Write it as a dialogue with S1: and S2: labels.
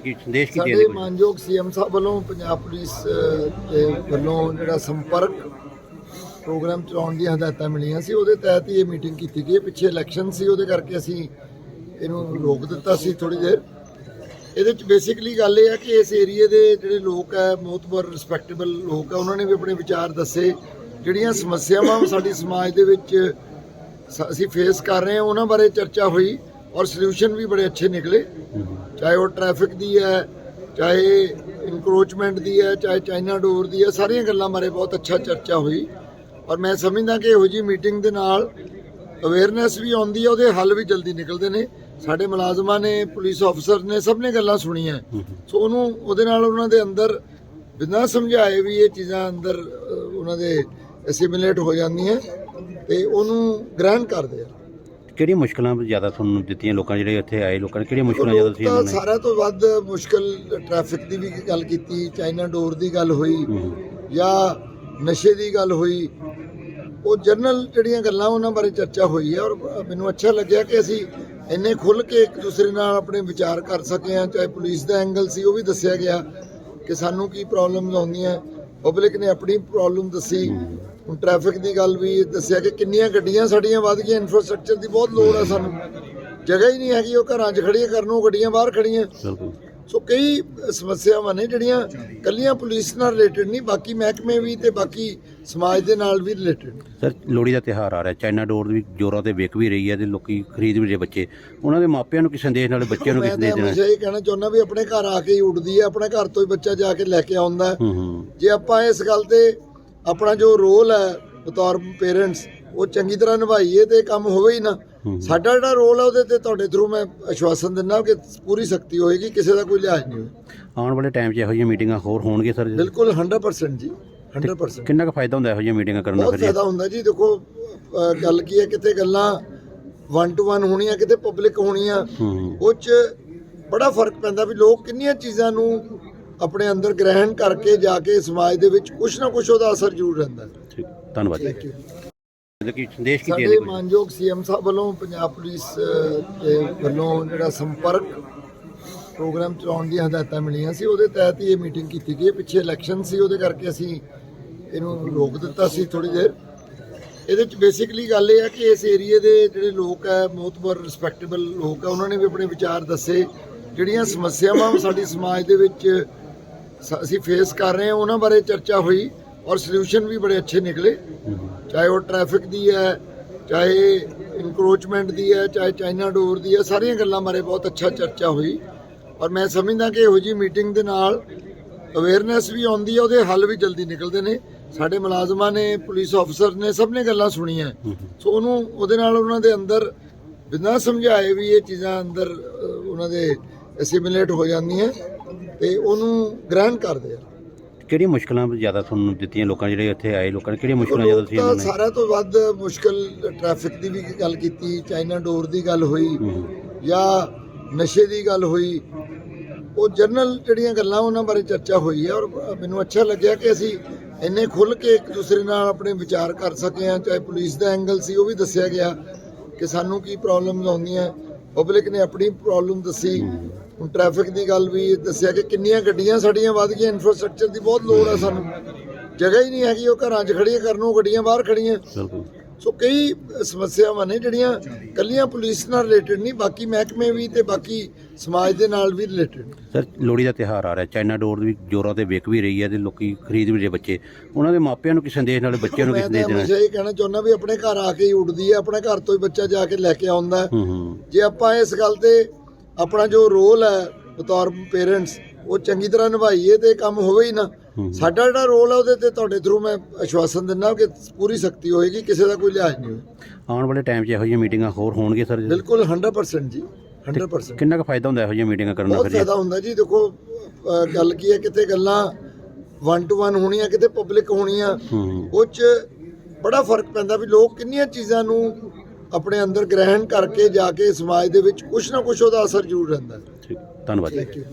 S1: ਕੀ ਸੰਦੇਸ਼ ਕੀ
S2: ਸਾਡੇ
S1: ਦੇ
S2: ਮਾਨਯੋਗ ਸੀਐਮ ਸਾਹਿਬ ਵੱਲੋਂ ਪੰਜਾਬ ਪੁਲਿਸ ਅਹ, ਦੇ ਵੱਲੋਂ ਜਿਹੜਾ ਸੰਪਰਕ ਪ੍ਰੋਗਰਾਮ ਚਲਾਉਣ ਦੀਆਂ ਹਦਾਇਤਾਂ ਮਿਲੀਆਂ ਸੀ ਉਹਦੇ ਤਹਿਤ ਹੀ ਇਹ ਮੀਟਿੰਗ ਕੀਤੀ ਗਈ ਹੈ। ਪਿੱਛੇ ਇਲੈਕਸ਼ਨ ਸੀ ਉਹਦੇ ਕਰਕੇ ਅਸੀਂ ਇਹਨੂੰ ਰੋਕ ਦਿੱਤਾ ਸੀ ਥੋੜੀ ਦੇਰ। ਇਹਦੇ ਚ ਬੇਸਿਕਲੀ ਗੱਲ ਇਹ ਹੈ ਕਿ ਇਸ ਏਰੀਏ ਦੇ ਜਿਹੜੇ ਲੋਕ ਹੈ ਮੋਤਬਰ ਰਿਸਪੈਕਟੇਬਲ ਲੋਕ ਹੈ ਉਹਨਾਂ ਨੇ ਵੀ ਆਪਣੇ ਵਿਚਾਰ ਦੱਸੇ। ਜਿਹੜੀਆਂ ਸਮੱਸਿਆਵਾਂ ਸਾਡੀ ਸਮਾਜ ਦੇ ਵਿੱਚ ਸ- ਅਸੀਂ ਫੇਸ ਕਰ ਰਹੇ ਹਾਂ ਉਹਨਾਂ ਬਾਰੇ ਚਰਚਾ ਹੋਈ। ਔਰ ਸੋਲੂਸ਼ਨ ਵੀ ਬੜੇ ਅੱਛੇ ਨਿਕਲੇ। ਚਾਹੇ ਉਹ ਟ੍ਰੈਫਿਕ ਦੀ ਹੈ, ਚਾਹੇ ਇਨਕਰੋਚਮੈਂਟ ਦੀ ਹੈ, ਚਾਹੇ ਚਾਈਨਾ ਡੋਰ ਦੀ ਹੈ, ਸਾਰੀਆਂ ਗੱਲਾਂ ਬਾਰੇ ਬਹੁਤ ਅੱਛਾ ਚਰਚਾ ਹੋਈ। ਔਰ ਮੈਂ ਸਮਝਦਾ ਕਿ ਇਹੋ ਜੀ ਮੀਟਿੰਗ ਦੇ ਨਾਲ ਅਵੇਅਰਨੈਸ ਵੀ ਆਉਂਦੀ ਹੈ, ਉਹਦੇ ਹੱਲ ਵੀ ਜਲਦੀ ਨਿਕਲਦੇ ਨੇ। ਸਾਡੇ ਮੁਲਾਜ਼ਮਾਂ ਨੇ ਪੁਲਿਸ ਅਫਸਰ ਨੇ, ਸਭ ਨੇ ਗੱਲਾਂ ਸੁਣੀਆਂ। ਸੋ ਉਹਨੂੰ, ਉਹਦੇ ਨਾਲ ਉਹਨਾਂ ਦੇ ਅੰਦਰ ਬਿਨਾਂ ਸਮਝਾਏ ਵੀ ਇਹ ਚੀਜ਼ਾਂ ਅੰਦਰ ਉਹਨਾਂ ਦੇ ਐਸੀਮੀਲੇਟ ਹੋ ਜਾਂਦੀਆਂ। ਤੇ ਉਹਨੂੰ ਗ੍ਰਹਿਣ ਕਰਦੇ ਆ।
S1: ਕਿਹੜੀਆਂ ਮੁਸ਼ਕਲਾਂ ਜ਼ਿਆਦਾ ਤੁਹਾਨੂੰ ਦਿੱਤੀਆਂ ਲੋਕਾਂ ਜਿਹੜੇ ਇੱਥੇ ਆਏ ਲੋਕਾਂ ਨੇ ਕਿਹੜੀਆਂ ਮੁਸ਼ਕਲਾਂ ਜ਼ਿਆਦਾ ਸੀ
S2: ਤਾਂ
S1: ਇਹਨਾਂ ਨੇ?
S2: ਸਾਰਿਆਂ ਤੋਂ ਵੱਧ ਮੁਸ਼ਕਲ ਟ੍ਰੈਫਿਕ ਦੀ ਵੀ ਗੱਲ ਕੀਤੀ ਚਾਈਨਾ ਡੋਰ ਦੀ ਗੱਲ ਹੋਈ ਜਾਂ ਨਸ਼ੇ ਦੀ ਗੱਲ ਹੋਈ। ਉਹ ਜਨਰਲ ਜਿਹੜੀਆਂ ਗੱਲਾਂ ਉਹਨਾਂ ਬਾਰੇ ਚਰਚਾ ਹੋਈ ਹੈ ਔਰ ਮੈਨੂੰ ਅੱਛਾ ਲੱਗਿਆ ਕਿ ਅਸੀਂ ਇੰਨੇ ਖੁੱਲ ਕੇ ਇੱਕ ਦੂਸਰੇ ਨਾਲ ਆਪਣੇ ਵਿਚਾਰ ਕਰ ਸਕੇ ਹਾਂ ਚਾਹੇ ਪੁਲਿਸ ਦਾ ਐਂਗਲ ਸੀ ਉਹ ਵੀ ਦੱਸਿਆ ਗਿਆ ਕਿ ਸਾਨੂੰ ਕੀ ਪ੍ਰੋਬਲਮਸ ਆਉਂਦੀਆਂ। ਪਬਲਿਕ ਨੇ ਆਪਣੀ ਪ੍ਰੋਬਲਮ ਦੱਸੀ। ਹੁਣ ਟ੍ਰੈਫਿਕ ਦੀ ਗੱਲ ਵੀ ਦੱਸਿਆ ਕਿ ਕਿੰਨੀਆਂ ਗੱਡੀਆਂ ਸਾਡੀਆਂ ਵੱਧ ਗਈਆਂ ਇਨਫਰਾਸਟ੍ਰਕਚਰ ਦੀ ਬਹੁਤ ਲੋੜ ਹੈ ਸਾਨੂੰ। ਜਗ੍ਹਾ ਹੀ ਨਹੀਂ ਹੈਗੀ ਉਹ ਘਰਾਂ 'ਚ ਖੜੀਆਂ ਕਰਨ ਨੂੰ ਗੱਡੀਆਂ ਬਾਹਰ ਖੜੀਆਂ
S1: ਬਿਲਕੁਲ।
S2: ਸੋ ਕਈ ਸਮੱਸਿਆਵਾਂ ਨੇ ਜਿਹੜੀਆਂ ਕੱਲੀਆਂ ਪੁਲਿਸ ਨਾਲ ਰਿਲੇਟਡ ਨਹੀਂ ਬਾਕੀ ਮਹਿਕਮੇ ਵੀ ਤੇ ਬਾਕੀ ਸਮਾਜ ਦੇ ਨਾਲ ਵੀ ਰਿਲੇਟਡ
S1: ਸਰ ਲੋਹੜੀ ਦਾ ਤਿਹਾਰ ਆ ਰਿਹਾ ਚਾਈਨਾ ਡੋਰ ਵੀ ਜੋਰਾਂ ਤੇ ਵਿਕ ਵੀ ਰਹੀ ਹੈ ਤੇ ਲੋਕੀ ਖਰੀਦ ਵੀ ਰਹੇ ਬੱਚੇ। ਉਹਨਾਂ ਦੇ ਮਾਪਿਆਂ ਨੂੰ ਕੀ ਸੰਦੇਸ਼ ਨਾਲੇ ਬੱਚਿਆਂ ਨੂੰ ਕੀ
S2: ਮੈਂ
S1: ਸੰਦੇਸ਼ ਦੇਣਾ
S2: ਹਮੇਸ਼ਾ ਇਹ ਕਹਿਣਾ ਚਾਹੁੰਦਾ ਵੀ ਆਪਣੇ ਘਰ ਆ ਕੇ ਹੀ ਉੱਡਦੀ ਹੈ ਆਪਣੇ ਘਰ ਤੋਂ ਹੀ ਬੱਚਾ ਜਾ ਕੇ ਲੈ ਕੇ ਆਉਂਦਾ ਜੇ ਆਪਾਂ ਇਸ ਗੱਲ ਤੇ ਆਪਣਾ ਜੋ ਰੋਲ ਹੈ ਬਤੌਰ ਪੇਰੈਂਟਸ ਉਹ ਚੰਗੀ ਤਰ੍ਹਾਂ ਨਿਭਾਈਏ ਤੇ ਕੰਮ ਹੋਵੇ ਹੀ ਨਾ। ਸਾਡਾ ਜਿਹੜਾ ਰੋਲ ਹੈ ਉਹਦੇ ਤੇ ਤੁਹਾਡੇ ਥਰੂ ਮੈਂ ਆਸ਼ਵਾਸਨ ਦਿੰਦਾ ਕਿ ਪੂਰੀ ਸਖਤੀ ਹੋਏਗੀ ਕਿਸੇ ਦਾ ਕੋਈ ਲਿਹਾਜ਼ ਨਹੀਂ ਹੋਏਗਾ।
S1: ਆਉਣ ਵਾਲੇ ਟਾਈਮ 'ਚ ਇਹੋ ਜਿਹੀਆਂ ਮੀਟਿੰਗਾਂ ਹੋਰ ਹੋਣਗੀਆਂ ਸਰ
S2: ਬਿਲਕੁਲ 100% ਜੀ 100%
S1: ਕਿੰਨਾ ਕੁ ਫਾਇਦਾ ਹੁੰਦਾ ਇਹੋ ਜਿਹੀਆਂ ਮੀਟਿੰਗਾਂ ਕਰਨ ਦਾ
S2: ਬਹੁਤ ਫਾਇਦਾ ਹੁੰਦਾ ਜੀ ਦੇਖੋ ਗੱਲ ਕੀ ਹੈ ਕਿਤੇ ਗੱਲਾਂ 1 ਟੂ 1 ਹੋਣੀਆਂ ਕਿਤੇ ਪਬਲਿਕ ਹੋਣੀਆਂ ਉਹ 'ਚ ਬੜਾ ਫ਼ਰਕ ਪੈਂਦਾ ਵੀ ਲੋਕ ਕਿੰਨੀਆਂ ਚੀਜ਼ਾਂ ਨੂੰ ਆਪਣੇ ਅੰਦਰ ਗ੍ਰਹਿਣ ਕਰਕੇ ਜਾ ਕੇ ਸਮਾਜ ਦੇ ਵਿੱਚ ਕੁਝ ਨਾ ਕੁਝ ਉਹਦਾ ਅਸਰ ਜ਼ਰੂਰ ਰਹਿੰਦਾ ਹੈ।
S1: ਠੀਕ ਧੰਨਵਾਦ ਜੀ।
S2: ਯੂ
S1: ਕੀ ਸੰਦੇਸ਼ ਕੀ ਦੇ
S2: ਸਾਡੇ ਮਾਨਯੋਗ ਸੀਐਮ ਸਾਹਿਬ ਵੱਲੋਂ ਪੰਜਾਬ ਪੁਲਿਸ ਅਹ, ਦੇ ਵੱਲੋਂ ਜਿਹੜਾ ਸੰਪਰਕ ਪ੍ਰੋਗਰਾਮ ਚਲਾਉਣ ਦੀਆਂ ਹਦਾਇਤਾਂ ਮਿਲੀਆਂ ਸੀ ਉਹਦੇ ਤਹਿਤ ਹੀ ਇਹ ਮੀਟਿੰਗ ਕੀਤੀ ਗਈ ਹੈ। ਪਿੱਛੇ ਇਲੈਕਸ਼ਨ ਸੀ ਉਹਦੇ ਕਰਕੇ ਅਸੀਂ ਇਹਨੂੰ ਰੋਕ ਦਿੱਤਾ ਸੀ ਥੋੜੀ ਦੇਰ। ਇਹਦੇ ਚ ਬੇਸਿਕਲੀ ਗੱਲ ਇਹ ਹੈ ਕਿ ਇਸ ਏਰੀਏ ਦੇ ਜਿਹੜੇ ਲੋਕ ਹੈ ਮੋਤਬਰ ਰਿਸਪੈਕਟੇਬਲ ਲੋਕ ਹੈ ਉਹਨਾਂ ਨੇ ਵੀ ਆਪਣੇ ਵਿਚਾਰ ਦੱਸੇ। ਜਿਹੜੀਆਂ ਸਮੱਸਿਆਵਾਂ ਸਾਡੀ ਸਮਾਜ ਦੇ ਵਿੱਚ ਅਸੀਂ ਫੇਸ ਕਰ ਰਹੇ ਹਾਂ, ਉਹਨਾਂ ਬਾਰੇ ਚਰਚਾ ਹੋਈ ਔਰ ਸੋਲੂਸ਼ਨ ਵੀ ਬੜੇ ਅੱਛੇ ਨਿਕਲੇ। ਚਾਹੇ ਉਹ ਟ੍ਰੈਫਿਕ ਦੀ ਹੈ, ਚਾਹੇ ਇਨਕਰੋਚਮੈਂਟ ਦੀ ਹੈ, ਚਾਹੇ ਚਾਈਨਾ ਡੋਰ ਦੀ ਹੈ, ਸਾਰੀਆਂ ਗੱਲਾਂ ਬਾਰੇ ਬਹੁਤ ਅੱਛਾ ਚਰਚਾ ਹੋਈ। ਔਰ ਮੈਂ ਸਮਝਦਾ ਕਿ ਇਹੋ ਜੀ ਮੀਟਿੰਗ ਦੇ ਨਾਲ ਅਵੇਅਰਨੈਸ ਵੀ ਆਉਂਦੀ ਹੈ, ਉਹਦੇ ਹੱਲ ਵੀ ਜਲਦੀ ਨਿਕਲਦੇ ਨੇ। ਸਾਡੇ ਮੁਲਾਜ਼ਮਾਂ ਨੇ ਪੁਲਿਸ ਅਫਸਰ ਨੇ ਸਭ ਨੇ ਗੱਲਾਂ ਸੁਣੀਆਂ। ਸੋ ਉਹਨੂੰ, ਉਹਦੇ ਨਾਲ ਉਹਨਾਂ ਦੇ ਅੰਦਰ ਬਿਨਾਂ ਸਮਝਾਏ ਵੀ ਇਹ ਚੀਜ਼ਾਂ ਅੰਦਰ ਉਹਨਾਂ ਦੇ ਐਸੀਮੀਲੇਟ ਹੋ ਜਾਂਦੀਆਂ। ਤੇ ਉਹਨੂੰ ਗ੍ਰਹਿਣ ਕਰਦੇ ਆ।
S1: ਕਿਹੜੀਆਂ ਮੁਸ਼ਕਲਾਂ ਜ਼ਿਆਦਾ ਤੁਹਾਨੂੰ ਦਿੱਤੀਆਂ ਲੋਕਾਂ ਜਿਹੜੇ ਇੱਥੇ ਆਏ ਲੋਕਾਂ ਨੇ? ਕਿਹੜੀਆਂ ਮੁਸ਼ਕਲਾਂ ਜ਼ਿਆਦਾ ਸੀ ਇਹਨਾਂ
S2: ਤਾਂ
S1: ਨੇ?
S2: ਸਾਰਿਆਂ ਤੋਂ ਵੱਧ ਮੁਸ਼ਕਲ ਟ੍ਰੈਫਿਕ ਦੀ ਵੀ ਗੱਲ ਕੀਤੀ ਚਾਈਨਾ ਡੋਰ ਦੀ ਗੱਲ ਹੋਈ ਜਾਂ ਨਸ਼ੇ ਦੀ ਗੱਲ ਹੋਈ। ਉਹ ਜਨਰਲ ਜਿਹੜੀਆਂ ਗੱਲਾਂ ਉਹਨਾਂ ਬਾਰੇ ਚਰਚਾ ਹੋਈ ਹੈ ਔਰ ਮੈਨੂੰ ਅੱਛਾ ਲੱਗਿਆ ਕਿ ਅਸੀਂ ਇੰਨੇ ਖੁੱਲ ਕੇ ਇੱਕ ਦੂਸਰੇ ਨਾਲ ਆਪਣੇ ਵਿਚਾਰ ਕਰ ਸਕੇ ਹਾਂ ਚਾਹੇ ਪੁਲਿਸ ਦਾ ਐਂਗਲ ਸੀ ਉਹ ਵੀ ਦੱਸਿਆ ਗਿਆ ਕਿ ਸਾਨੂੰ ਕੀ ਪ੍ਰੋਬਲਮਸ ਆਉਂਦੀਆਂ। ਪਬਲਿਕ ਨੇ ਆਪਣੀ ਪ੍ਰੋਬਲਮ ਦੱਸੀ। ਹੁਣ ਟ੍ਰੈਫਿਕ ਦੀ ਗੱਲ ਵੀ ਦੱਸਿਆ ਕਿ ਕਿੰਨੀਆਂ ਗੱਡੀਆਂ ਸਾਡੀਆਂ ਵੱਧ ਗਈਆਂ ਇਨਫਰਾਸਟ੍ਰਕਚਰ ਦੀ ਬਹੁਤ ਲੋੜ ਹੈ ਸਾਨੂੰ। ਜਗ੍ਹਾ ਹੀ ਨਹੀਂ ਹੈਗੀ ਉਹ ਘਰਾਂ 'ਚ ਖੜੀਆਂ ਕਰਨ ਨੂੰ ਗੱਡੀਆਂ ਬਾਹਰ ਖੜੀਆਂ ਸੋ ਕਈ ਸਮੱਸਿਆਵਾਂ ਨੇ ਜਿਹੜੀਆਂ ਕੱਲੀਆਂ ਪੁਲਿਸ ਨਾਲ ਰਿਲੇਟਡ ਨਹੀਂ ਬਾਕੀ ਮਹਿਕਮੇ ਵੀ ਤੇ ਬਾਕੀ ਸਮਾਜ ਦੇ ਨਾਲ ਵੀ ਰਿਲੇਟਡ
S1: ਸਰ ਲੋਹੜੀ ਦਾ ਤਿਹਾਰ ਆ ਰਿਹਾ ਚਾਈਨਾ ਡੋਰ ਵੀ ਜੋਰਾਂ ਤੇ ਵਿਕ ਵੀ ਰਹੀ ਹੈ ਤੇ ਲੋਕੀ ਖਰੀਦ ਵੀ ਰਹੇ ਬੱਚੇ। ਉਹਨਾਂ ਦੇ ਮਾਪਿਆਂ ਨੂੰ ਕੀ ਸੰਦੇਸ਼ ਨਾਲੇ ਬੱਚਿਆਂ ਨੂੰ ਕੀ
S2: ਮੈਂ
S1: ਸੰਦੇਸ਼ ਦੇਣਾ
S2: ਹਮੇਸ਼ਾ ਇਹ ਕਹਿਣਾ ਚਾਹੁੰਦਾ ਵੀ ਆਪਣੇ ਘਰ ਆ ਕੇ ਹੀ ਉੱਡਦੀ ਹੈ ਆਪਣੇ ਘਰ ਤੋਂ ਹੀ ਬੱਚਾ ਜਾ ਕੇ ਲੈ ਕੇ ਆਉਂਦਾ ਜੇ ਆਪਾਂ ਇਸ ਗੱਲ ਤੇ ਆਪਣਾ ਜੋ ਰੋਲ ਹੈ ਬਤੌਰ ਪੇਰੈਂਟਸ ਉਹ ਚੰਗੀ ਤਰ੍ਹਾਂ ਨਿਭਾਈਏ ਤੇ ਕੰਮ ਹੋਵੇ ਹੀ ਨਾ। ਸਾਡਾ ਜਿਹੜਾ ਰੋਲ ਹੈ ਉਹਦੇ ਤੇ ਤੁਹਾਡੇ ਥਰੂ ਮੈਂ ਆਸ਼ਵਾਸਨ ਦਿੰਦਾ ਕਿ ਪੂਰੀ ਸਖਤੀ ਹੋਏਗੀ ਕਿਸੇ ਦਾ ਕੋਈ ਲਿਹਾਜ਼ ਨਹੀਂ
S1: ਆਉਣ ਵਾਲੇ ਟਾਈਮ 'ਚ ਇਹੋ ਜਿਹੀਆਂ ਮੀਟਿੰਗਾਂ ਹੋਰ ਹੋਣਗੀਆਂ ਸਰ
S2: ਬਿਲਕੁਲ 100% ਜੀ 100%
S1: ਕਿੰਨਾ ਕੁ ਫਾਇਦਾ ਹੁੰਦਾ ਇਹੋ ਜਿਹੀਆਂ ਮੀਟਿੰਗਾਂ ਕਰਨ ਦਾ
S2: ਬਹੁਤ ਫਾਇਦਾ ਹੁੰਦਾ ਜੀ ਦੇਖੋ ਗੱਲ ਕੀ ਹੈ ਕਿਤੇ ਗੱਲਾਂ 1 ਟੂ 1 ਹੋਣੀਆਂ ਕਿਤੇ ਪਬਲਿਕ ਹੋਣੀਆਂ ਉਹ 'ਚ ਬੜਾ ਫ਼ਰਕ ਪੈਂਦਾ ਵੀ ਲੋਕ ਕਿੰਨੀਆਂ ਚੀਜ਼ਾਂ ਨੂੰ ਆਪਣੇ ਅੰਦਰ ਗ੍ਰਹਿਣ ਕਰਕੇ ਜਾ ਕੇ ਸਮਾਜ ਦੇ ਵਿੱਚ ਕੁਝ ਨਾ ਕੁਝ ਉਹਦਾ ਅਸਰ ਜ਼ਰੂਰ ਰਹਿੰਦਾ ਹੈ।
S1: ਠੀਕ ਧੰਨਵਾਦ ਜੀ।